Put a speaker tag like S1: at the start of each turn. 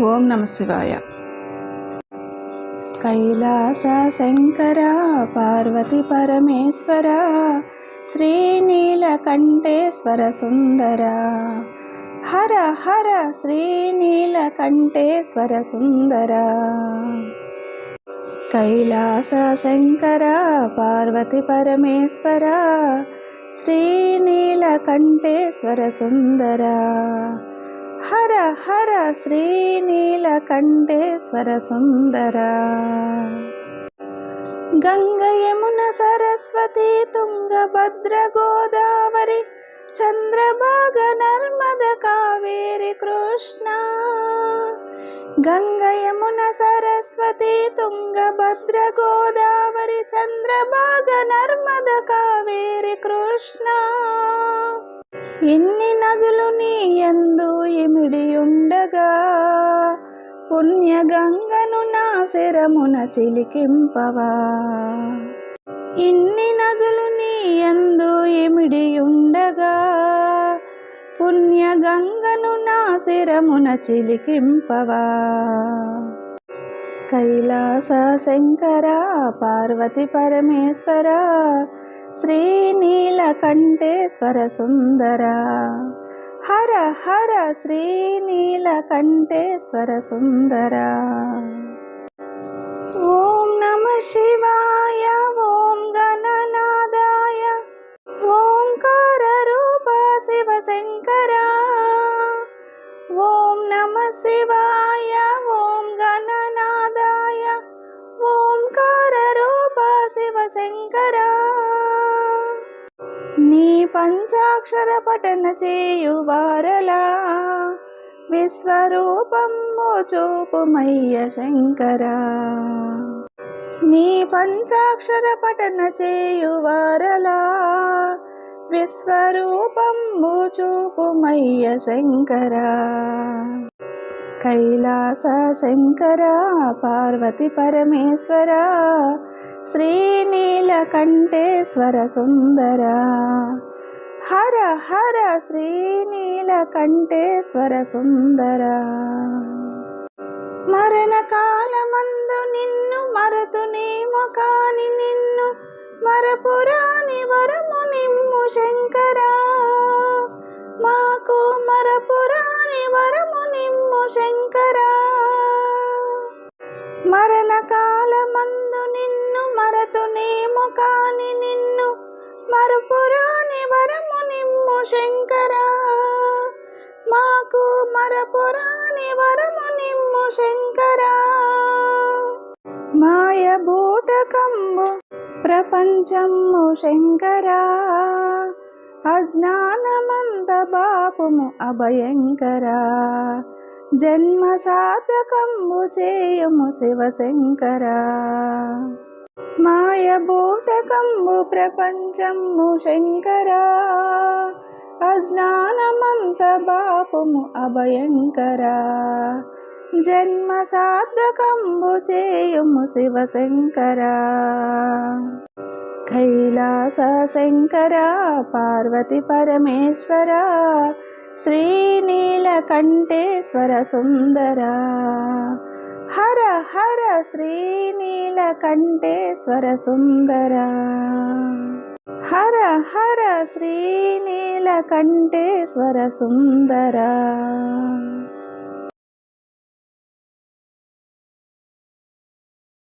S1: ఓం నమ శివాయ. కైలాస శంకర పార్వతి పరమేశ్వర శ్రీనీలకంఠేశ్వర సుందర. హర హర శ్రీనీలకంఠేశ్వర సుందర. కైలాస శంకర పార్వతి పరమేశ్వర శ్రీనీలకంఠేశ్వర సుందర. హర హర శ్రీనీలకంఠేశ్వర సుందర. గంగ యమున సరస్వతి తుంగభద్ర గోదావరి చంద్రభాగ నర్మద కావేరి కృష్ణ. గంగ యమున సరస్వతి తుంగభద్ర గోదావరి చంద్రభాగ నర్మద కావేరి కృష్ణ. ఎన్ని నదులు నీ ఎందు ఇమిడి ఉండగా? పుణ్య నా శరమున చిలికింపవా? ఇన్ని నదులు నీ ఎందు ఇమిడి ఉండగా? పుణ్య నా శిరమున చిలికింపవా? కైలాస శంకర పార్వతి పరమేశ్వర శ్రీనీలకంఠేశ్వర సుందర. హర హర శ్రీనీలకంఠేశ్వర సుందర. ఓం నమ శివాయ ఓం గణనాదాయ ఓంకార రూప శివ శంకర ఓం నమ శివాయ పంచాక్షర పఠన చేయువారలా విశ్వరూపంబు చూపుమయ్య శంకరా. నీ పంచాక్షర పఠన చేయువారలా విశ్వరూపంబు చూపుమయ్య శంకరా. కైలాస శంకర పార్వతి పరమేశ్వర శ్రీనీలకంఠేశ్వర సుందరా. హర హర శ్రీనీలకంఠేశ్వర సుందర. మరణ కాలమందు నిన్ను మరతునేమో కాని నిన్ను మరపురాని వరము నిమ్ము శంకరా. మాకు మరపురాని వరము నిమ్ము శంకరా. మరణ కాలమందు నిన్ను మరతునేమో కాని నిన్ను మరపురాని వరము నిమ్ము శంకరా. మాకు మరపురాని వరము నిమ్ము శంకరా. మాయ బూటకంబు ప్రపంచము శంకరా. అజ్ఞానమంత బాపుము అభయంకరా. జన్మ సార్థకంబు చేయము శివశంకరా. మాయబూటకంబు ప్రపంచంబు శంకరా అజ్ఞానమంత బాపుము అభయంకరా. జన్మ సార్థకంబు చేయుము శివశంకరా. కైలాస శంకర పార్వతి పరమేశ్వర శ్రీనీలకంఠేశ్వర సుందరా. హర హర శ్రీనీలకంఠేశ్వర సుందర. హర హర శ్రీనీలకంఠేశ్వర సుందర.